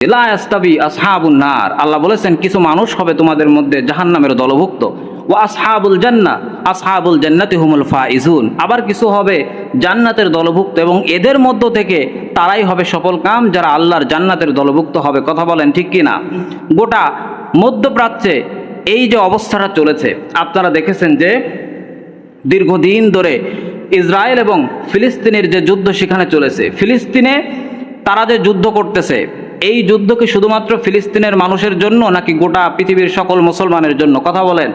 লা ইয়াস্তাবি আসহাবুন নার। আল্লাহ বলেছেন, কিছু মানুষ হবে তোমাদের মধ্যে জাহান্নামের দলভুক্ত। ও আসহাবুল জান্নাহ, আসহাবুল জান্নাতি হুমুল ফা ফাইজুন। আবার কিছু হবে জান্নাতের দলভুক্ত এবং এদের মধ্য থেকে তারাই হবে সফল কাম যারা আল্লাহর জান্নাতের দলভুক্ত হবে। কথা বলেন ঠিক কি না? গোটা মধ্যপ্রাচ্যে এই যে অবস্থাটা চলেছে, আপনারা দেখেছেন যে দীর্ঘদিন ধরে ইসরায়েল এবং ফিলিস্তিনের যে যুদ্ধ সেখানে চলেছে। ফিলিস্তিনে তারা যে যুদ্ধ করতেছে এই যুদ্ধ কি শুধুমাত্র ফিলিস্তিনের মানুষের জন্য নাকি গোটা পৃথিবীর সকল মুসলমানের জন্য? কথা বলেন।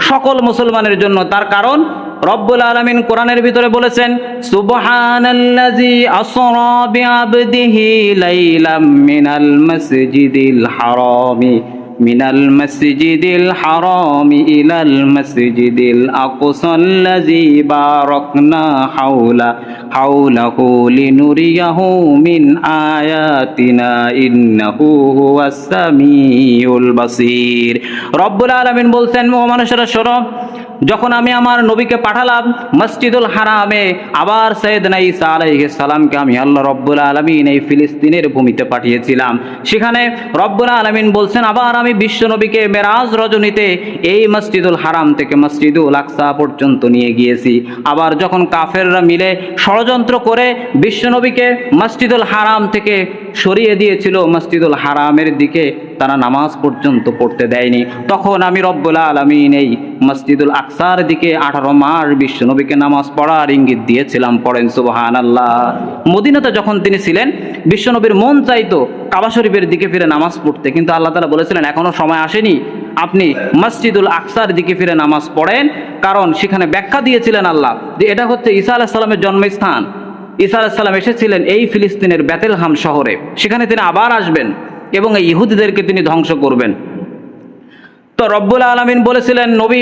সকল মুসলমানের জন্য। তার কারণ রব্বুল আলমিন কোরআনের ভিতরে বলেছেন সুবহানাল্লাজি আসরা বিআবদিহি লাইলাম মিনাল মাসজিদিল من المسجد الحرام إلى المسجد الأقصى الذي باركنا حوله حوله لنريه من آياتنا إنه هو السميع البصير رب العالمين بولسن مهمان شرشرب যখন আমি আমার নবীকে পাঠালাম মসজিদুল হারামে, আবার সৈয়দনা ঈসা আলাইহিস সালামকে আমি আল্লাহ রব্বুল আলমিন এই ফিলিস্তিনের ভূমিতে পাঠিয়েছিলাম। সেখানে রব্বুল আলমিন বলছেন, আবার আমি বিশ্ব নবীকে মেরাজ রজনীতে এই মসজিদুল হারাম থেকে মসজিদুল আকসা পর্যন্ত নিয়ে গিয়েছি। আবার যখন কাফেররা মিলে ষড়যন্ত্র করে বিশ্বনবীকে মসজিদুল হারাম থেকে সরিয়ে দিয়েছিল মসজিদুল হারামের দিকে, তারা নামাজ পর্যন্ত পড়তে দেয়নি। তখন আমি রব্বুল আলমিন এই মসজিদুল আকসার দিকে আঠারো মাস বিশ্বনবীকে নামাজ পড়ার ইঙ্গিত দিয়েছিলাম, পড়েন সুবাহান আল্লাহ মদিনাতে যখন তিনি ছিলেন বিশ্বনবীর মন চাইতো কাবা শরীফের দিকে ফিরে নামাজ পড়তে, কিন্তু আল্লাহ তালা বলেছিলেন এখনও সময় আসেনি। আপনি মসজিদুল আকসার দিকে ফিরে নামাজ পড়েন। কারণ সেখানে ব্যাখ্যা দিয়েছিলেন আল্লাহ যে এটা হচ্ছে ঈসা আলাহিসাল্লামের জন্মস্থান। ঈসা আলাহিসাল্লাম এসেছিলেন এই ফিলিস্তিনের ব্যাতেলহাম শহরে। সেখানে তিনি আবার আসবেন এবং এই ইহুদিদেরকে তিনি ধ্বংস করবেন। তো রব্বুল আলমিন বলেছিলেন, নবী,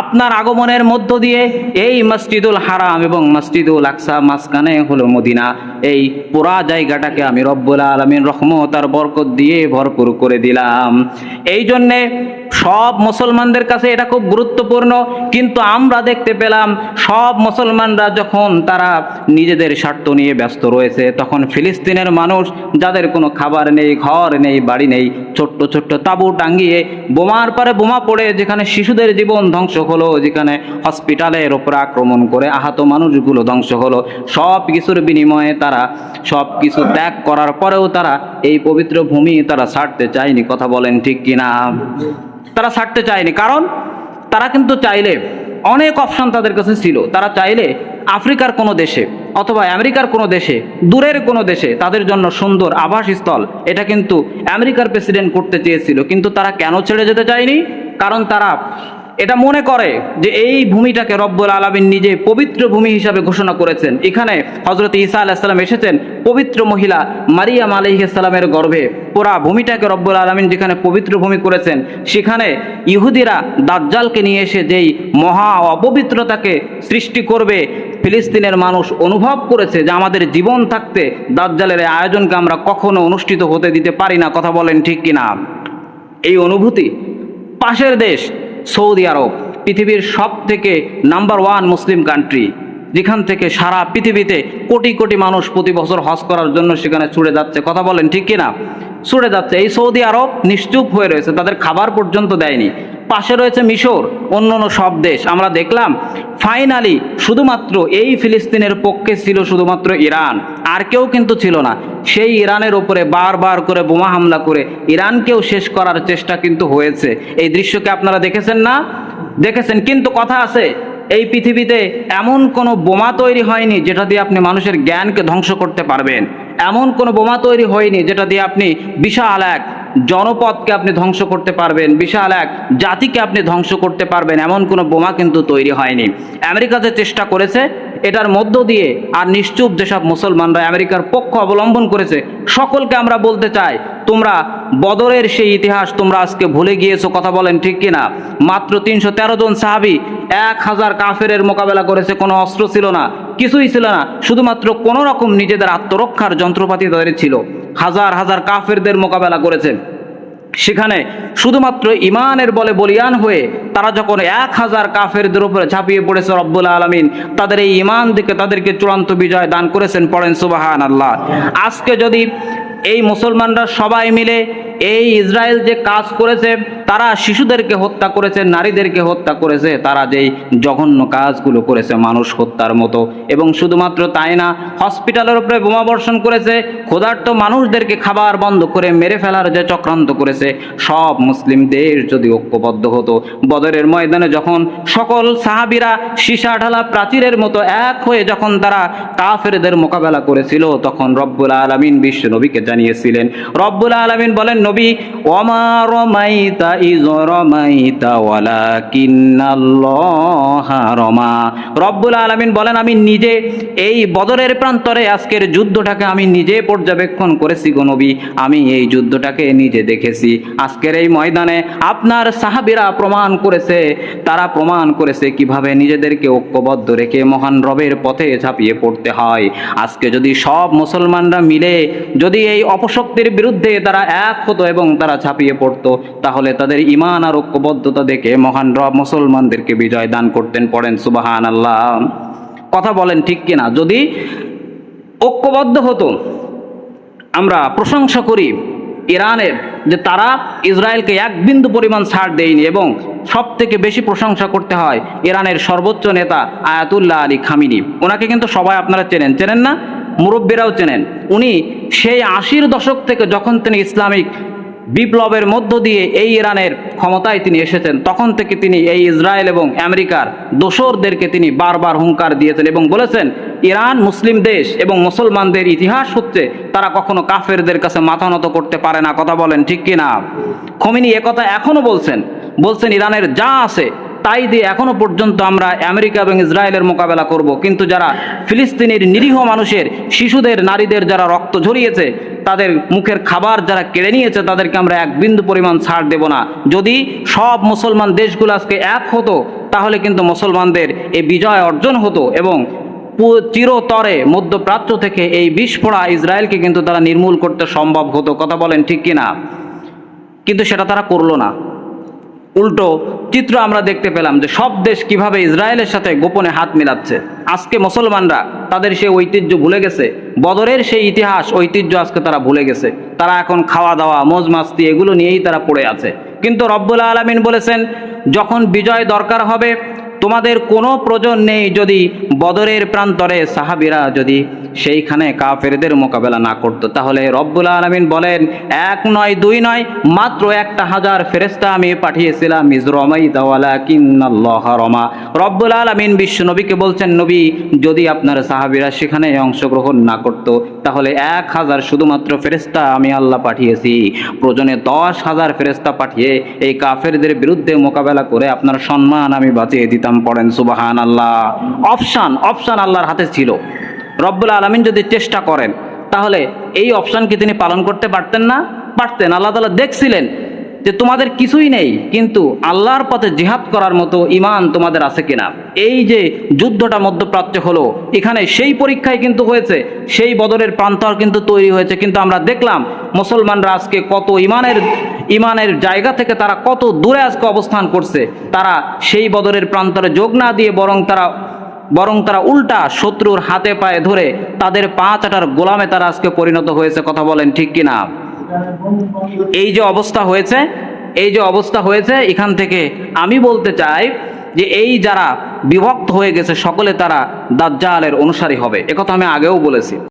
আপনার আগমনের মধ্য দিয়ে এই মসজিদুল হারাম এবং মসজিদুল আকসা মাঝখানে হলো মদিনা। এই পুরা জায়গাটাকে আমি রব্বুল আলমিন রহমত আর বরকত দিয়ে ভরপুর করে দিলাম। এই জন্যে সব মুসলমানদের কাছে এটা খুব গুরুত্বপূর্ণ, কিন্তু আমরা দেখতে পেলাম সব মুসলমানরা যখন তারা নিজেদের স্বার্থ নিয়ে ব্যস্ত রয়েছে, তখন ফিলিস্তিনের মানুষ যাদের কোনো খাবার নেই, ঘর নেই, বাড়ি নেই, ছোট্ট ছোট্ট তাঁবু টাঙ্গিয়ে বোমার পরে বোমা পড়ে যেখানে শিশুদের জীবন ধ্বংস হলো, যেখানে হসপিটালের ওপর আক্রমণ করে আহত মানুষগুলো ধ্বংস হলো, সব কিছুর বিনিময়ে তারা সব কিছু ত্যাগ করার পরেও তারা এই পবিত্র ভূমি তারা ছাড়তে চায়নি, কথা বলেন ঠিক কিনা? তারা ছাড়তে চায়নি। কারণ তারা কিন্তু চাইলে অনেক অপশন তাদের কাছে ছিল। তারা চাইলে আফ্রিকার কোনো দেশে অথবা আমেরিকার কোনো দেশে, দূরের কোনো দেশে তাদের জন্য সুন্দর আবাসস্থল এটা কিন্তু আমেরিকার প্রেসিডেন্ট করতে চেয়েছিল। কিন্তু তারা কেন ছেড়ে যেতে চায়নি? কারণ তারা এটা মনে করে যে এই ভূমিটাকে রব্বুল আলমিন নিজে পবিত্র ভূমি হিসাবে ঘোষণা করেছেন। এখানে হজরত ঈসা আলাহিসাল্লাম এসেছেন পবিত্র মহিলা মারিয়াম আলহিসাল্লামের গর্ভে। পুরা ভূমিটাকে রব্বুল আলমিন যেখানে পবিত্র ভূমি করেছেন, সেখানে ইহুদিরা দাজ্জালকে নিয়ে এসে যেই মহা অপবিত্রতাকে সৃষ্টি করবে, ফিলিস্তিনের মানুষ অনুভব করেছে যে আমাদের জীবন থাকতে দাজ্জালের আয়োজনকে আমরা কখনো অনুষ্ঠিত হতে দিতে পারি না, কথা বলেন ঠিক কিনা? এই অনুভূতি পাশের দেশ সৌদি আরব, পৃথিবীর সব থেকে নাম্বার ওয়ান মুসলিম কান্ট্রি যেখান থেকে সারা পৃথিবীতে কোটি কোটি মানুষ প্রতি বছর হজ করার জন্য সেখানে ছুটে যাচ্ছে। কথা বলেন ঠিক কিনা? ছুটে যাচ্ছে। এই সৌদি আরব নিশ্চুপ হয়ে রয়েছে। তাদের খাবার পর্যন্ত দেয়নি। পাশে রয়েছে মিশর, অন্য অন্য সব দেশ। আমরা দেখলাম, ফাইনালি শুধুমাত্র এই ফিলিস্তিনের পক্ষে ছিল শুধুমাত্র ইরান। আর কেউ কিন্তু ছিল না। সেই ইরানের ওপরে বারবার করে বোমা হামলা করে ইরানকেও শেষ করার চেষ্টা কিন্তু হয়েছে। এই দৃশ্যকে আপনারা দেখেছেন না? দেখেছেন, কিন্তু কথা আছে। এই পৃথিবীতে এমন কোনো বোমা তৈরি হয়নি যেটা দিয়ে আপনি মানুষের জ্ঞানকে ধ্বংস করতে পারবেন। এমন কোনো বোমা তৈরি হয়নি যেটা দিয়ে আপনি বিশাল এক জনপদকে আপনি ধ্বংস করতে পারবেন, বিশাল এক জাতিকে আপনি ধ্বংস করতে পারবেন, এমন কোনো বোমা কিন্তু তৈরি হয়নি। আমেরিকাতে চেষ্টা করেছে, এটার মধ্য দিয়ে আর নিশ্চুপ যেসব মুসলমানরা আমেরিকার পক্ষ অবলম্বন করেছে, সকলকে আমরা বলতে চাই, তোমরা বদরের সেই ইতিহাস তোমরা আজকে ভুলে গিয়েছো, কথা বলেন ঠিক কিনা? মাত্র তিনশো তেরো জন সাহাবি, এক হাজার কাফেরের মোকাবেলা করেছে, কোনো অস্ত্র ছিল না, কিছুই ছিল না, শুধুমাত্র কোনো রকম নিজেদের আত্মরক্ষার যন্ত্রপাতি তাদের ছিল। হাজার হাজার কাফেরদের মোকাবেলা করেছে সেখানে শুধুমাত্র ইমানের বলে বলিয়ান হয়ে তারা যখন এক হাজার কাফেরদের উপরে ঝাঁপিয়ে পড়েছে রব্বুল আলমিন, তাদের এই ইমান দিকে তাদেরকে চূড়ান্ত বিজয় দান করেছেন, পড়েন সুবাহান আল্লাহ আজকে যদি এই মুসলমানরা সবাই মিলে এই ইসরায়েল যে কাজ করেছে, তারা শিশুদেরকে হত্যা করেছে, নারীদেরকে হত্যা করেছে, তারা যেই জঘন্য কাজগুলো করেছে, মানুষ হত্যার মতো। এবং শুধুমাত্র তাই না, হসপিটালের উপরে বোমাবর্ষণ করেছে ক্ষুধার্ত মানুষদেরকে খাবার বন্ধ করে মেরে ফেলার যে চক্রান্ত করেছে, সব মুসলিম দেশ যদি ঐক্যবদ্ধ হতো। বদরের ময়দানে যখন সকল সাহাবিরা সীসা ঢালা প্রাচীরের মতো এক হয়ে যখন তারা কাফেরদের মোকাবেলা করেছিল, তখন রব্বুল আলমিন বিশ্ব নবীকে জানিয়েছিলেন। রব্বুল আলমিন বলেন, নবী, ওমা রমাইতা ইজ রমাইতা রমা। রব্বুল আলমিন বলেন, আমি নিজে এই বদরের প্রান্তরে আজকের যুদ্ধটাকে আমি নিজে পর্যবেক্ষণ করেছি গো নবী, আমি এই যুদ্ধটাকে নিজে দেখেছি। আজকের এই ময়দানে আপনার সাহাবিরা প্রমাণ করেছে, তারা প্রমাণ করেছে কীভাবে নিজেদেরকে ঐক্যবদ্ধ রেখে মহান রবের পথে ঝাঁপিয়ে পড়তে হয়। আজকে যদি সব মুসলমানরা মিলে যদি এই অপশক্তির বিরুদ্ধে তারা এক হতো এবং তারা ঝাঁপিয়ে পড়তো, তাহলে তাদের ইমান আর ঐক্যবদ্ধতা দেখে মহান রব মুসলমানদেরকে বিজয় দান করতেন পড়েন সুবাহান আল্লাহ কথা বলেন ঠিক কিনা? যদি ঐক্যবদ্ধ হতো আমরা প্রশংসা করি ইরানের যে তারা ইসরায়েলকে এক বিন্দু পরিমাণ ছাড় দেয়নি এবং সব থেকে বেশি প্রশংসা করতে হয় ইরানের সর্বোচ্চ নেতা আয়াতুল্লাহ আলী খামিনি। ওনাকে কিন্তু সবাই আপনারা চেনেন। চেনেন না? মুরব্বীরাও চেনেন। উনি সেই আশির দশক থেকে যখন তিনি ইসলামিক বিপ্লবের মধ্য দিয়ে এই ইরানের ক্ষমতায় তিনি এসেছেন। তখন থেকে তিনি এই ইসরায়েল এবং আমেরিকার দোসরদেরকে তিনি বারবার হুঙ্কার দিয়েছেন এবং বলেছেন, ইরান মুসলিম দেশ এবং মুসলমানদের ইতিহাস হচ্ছে, তারা কখনো কাফেরদের কাছে মাথা নত করতে পারে না। কথা বলেন ঠিক কিনা? খমিনি একথা এখনও বলছেন। বলছেন, ইরানের যা আছে তাই দিয়ে এখনও পর্যন্ত আমরা আমেরিকা এবং ইসরায়েলের মোকাবেলা করব। কিন্তু যারা ফিলিস্তিনের নিরীহ মানুষের, শিশুদের, নারীদের যারা রক্ত ঝরিয়েছে, তাদের মুখের খাবার যারা কেড়ে নিয়েছে, তাদেরকে আমরা এক বিন্দু পরিমাণ ছাড় দেব না। যদি সব মুসলমান দেশগুলো আজকে এক হতো, তাহলে কিন্তু মুসলমানদের এই বিজয় অর্জন হতো এবং চিরতরে মধ্যপ্রাচ্য থেকে এই বিস্ফোরা ইসরায়েলকে কিন্তু তারা নির্মূল করতে সম্ভব হতো। কথা বলেন ঠিক কিনা? কিন্তু সেটা তারা করল না। উল্টো চিত্র আমরা দেখতে পেলাম যে সব দেশ কীভাবে ইসরায়েলের সাথে গোপনে হাত মিলাচ্ছে। আজকে মুসলমানরা তাদের সেই ঐতিহ্য ভুলে গেছে। বদরের সেই ইতিহাস, ঐতিহ্য আজকে তারা ভুলে গেছে। তারা এখন খাওয়া দাওয়া, মোজ মাস্তি এগুলো নিয়েই তারা পড়ে আছে। কিন্তু রব্বুল আলমিন বলেছেন, যখন বিজয় দরকার হবে তোমাদের কোনো প্রয়োজন নেই যদি বদরের প্রান্তরে সাহাবিরা যদি সেইখানে কাফেরদের মোকাবেলা না করতো। তাহলে রব্বুল আলমিন বলেন, এক নয়, দুই নয়, মাত্র একটা হাজার ফেরেস্তা আমি পাঠিয়েছিলাম। ইজরমাই দাওয়ালা কিন্নাল্লাহ রমা। রব্বুল আলমিন বিশ্ব নবীকে বলছেন, নবী, যদি আপনার সাহাবিরা সেখানে অংশগ্রহণ না করতো, তাহলে এক হাজার শুধুমাত্র ফেরেস্তা আমি আল্লাহ পাঠিয়েছি। প্রয়োজনে দশ হাজার ফেরেস্তা পাঠিয়ে এই কাফেরদের বিরুদ্ধে মোকাবেলা করে আপনার সম্মান আমি বাঁচিয়ে দিতাম। পড়েন সুবাহান আল্লাহ অপশান অপশান আল্লাহর হাতে ছিল। রব্বুল আলমিন যদি চেষ্টা করেন, তাহলে এই অপশানকে তিনি পালন করতে পারতেন না? পারতেন। আল্লাহ তালা দেখছিলেন যে তোমাদের কিছুই নেই, কিন্তু আল্লাহর পথে জিহাদ করার মতো ইমান তোমাদের আছে কিনা? এই যে যুদ্ধটা মধ্যপ্রাচ্য হলো, এখানে সেই পরীক্ষায় কিন্তু হয়েছে, সেই বদরের প্রান্তর কিন্তু তৈরি হয়েছে। কিন্তু আমরা দেখলাম মুসলমানরা আজকে কত ইমানের ইমানের জায়গা থেকে তারা কত দূরে আজকে অবস্থান করছে। তারা সেই বদরের প্রান্তরে যোগ না দিয়ে বরং তারা বরং তারা উল্টা শত্রুর হাতে পায়ে ধরে তাদের পা চাটার গোলামে তারা আজকে পরিণত হয়েছে, কথা বলেন ঠিক কিনা? এই যে অবস্থা হয়েছে, এই যে অবস্থা হয়েছে, এখান থেকে আমি বলতে চাই যে এই যারা বিভক্ত হয়ে গেছে, সকলে তারা দাজ্জালের অনুসারী হবে। একথা আমি আগেও বলেছি।